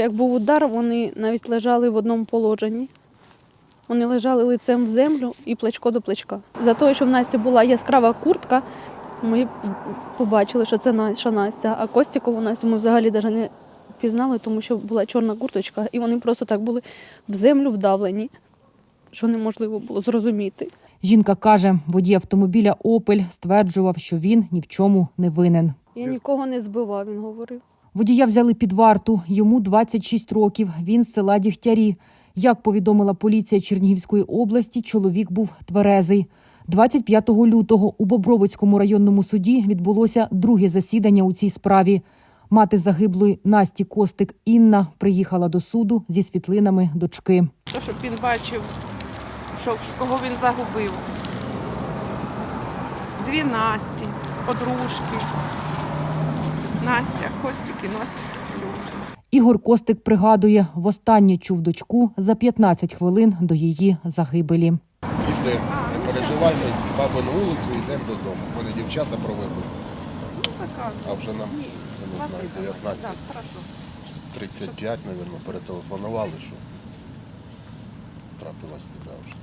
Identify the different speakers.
Speaker 1: Як був удар, вони навіть лежали в одному положенні. Вони лежали лицем в землю і плечко до плечка. За те, що в Насті була яскрава куртка, ми побачили, що це наша Настя. А Костікову Настю ми взагалі навіть не пізнали, тому що була чорна курточка, і вони просто так були в землю вдавлені, що неможливо було зрозуміти.
Speaker 2: Жінка каже, водій автомобіля Опель стверджував, що він ні в чому не винен.
Speaker 1: Я нікого не збивав, він говорив.
Speaker 2: Водія взяли під варту. Йому 26 років. Він з села Дігтярі. Як повідомила поліція Чернігівської області, чоловік був тверезий. 25 лютого у Бобровицькому районному суді відбулося друге засідання у цій справі. Мати загиблої Насті Костик Інна приїхала до суду зі світлинами дочки.
Speaker 3: Щоб він бачив, що, кого він загубив. Дві Насті, подружки. Настя, Костік і Настя. Люблю.
Speaker 2: Ігор Костик пригадує, востаннє чув дочку за 15 хвилин до її загибелі.
Speaker 4: Йдемо, не переживай, ми бабину вулицю, йдемо додому. Вони дівчата провели,
Speaker 3: Ну,
Speaker 4: а вже нам, я не знаю, 19, 35, мабуть, перетелефонували, що трапилась біда вже.